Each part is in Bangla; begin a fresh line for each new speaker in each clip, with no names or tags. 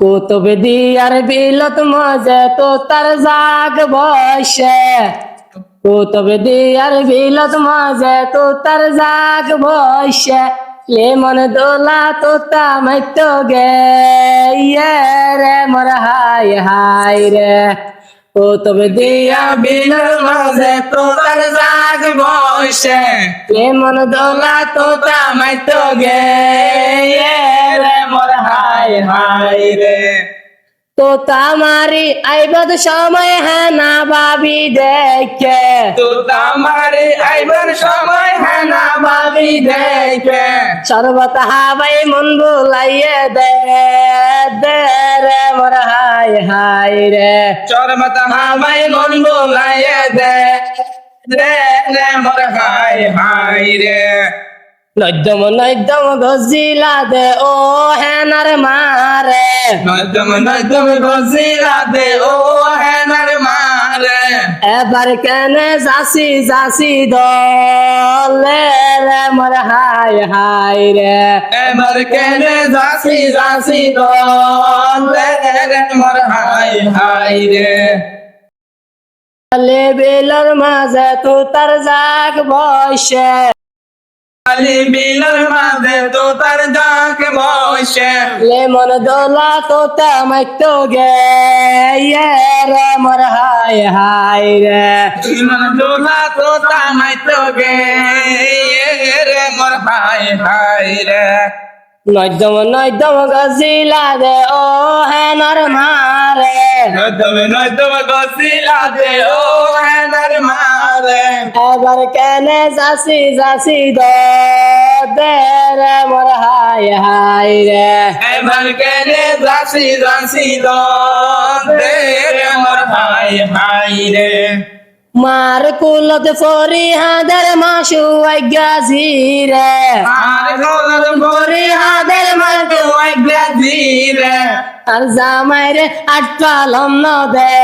কুতুব দিয়ার বিলত মজে তো তার জাগ বসে। কুতুব দিয়ার বিলত মজে তো তার জাগ বসে। লেমন দোলা তো তামাইত গে রে মোর হাই হাই রে। কুতুব দিয়া বিলত মজে তো তার জাগ বসে। লেমন দোলা তো তামাইত গে হাই হাই রে। তো তামারি আইবদ সময় হ্যাঁ না ভাবি দেখে।
তো তামারে আইবার সময় হ্যাঁ না ভাবি দেখে।
সর্বত হাবাই মন বুলাইয়ে দে দে রে মোর হাই হাই রে।
চরমত হামাই মন বোলাইয়ে দে দে রে মোর হাই হাই রে।
নদ্যম নদ্যম গজিলা দে ও হেনার মারে।
নদম নদম গজিলা দে ও হেনার মারে।
এবার কেনে যাসি যাসি দলে রে মোর হাই হাই রে।
এবার কেনে যাসি যাসি দলে রে মোর হাই হাই রে।
লেবেলর মাঝে তো তার জাগ বসে
আলি বিলর মাঝে তো তার ডাক বসে
লেমন দোলা তো গে ইয়ে রে মোর হাই হাই রে।
ইমান দোলা তো তামাই তো গে রে মোর হাই হাই রে
নয়দম নয়দম গজিলা দে ও হেনার মারে
গসিলা হেনার মারে।
এবার কেনে যাসি যাসি দে রে মোর হাই হাই রে।
এবার কেনে যাসি যাসি দে রে মোর হাই হাই রে।
মার কুলত ফরি হাদের মাসু গাজি রে
আর গোলর গরি হাদের মাঝে ধীরে
আর জামাই রে আটকালম ন দে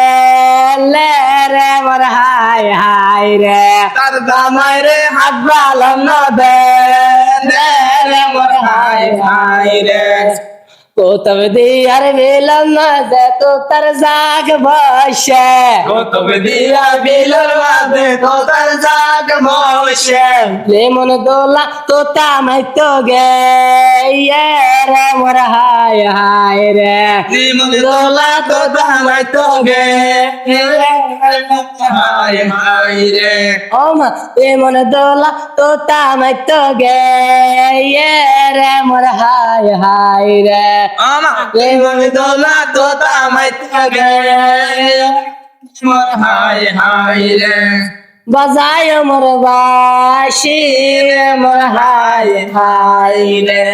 লে রে মোর হাই হাই রে
তার দামাই রে হাত বালম ন দে দে রে মোর হাই হাই রে
কোতব দিয়ার বেলম ন দে তো তার জাগ বসে
কতব দিয়া বিলর মাঝে তো তার জাগ বসে
লেমন দোলা তো তো গে ইয়ে রে হাই হাই রে।
দোলা তো দামাই তো গে হাই হাই রে।
ও মা লেমন দোলা তো তামাই তো গে ইয়ে রে মোর হাই হাই রে।
আমা জীবন দোলা তো দামাই তো গে মোর হাই হাই রে।
বাজায় মোর বাসি রে মোর হাই হাই রে।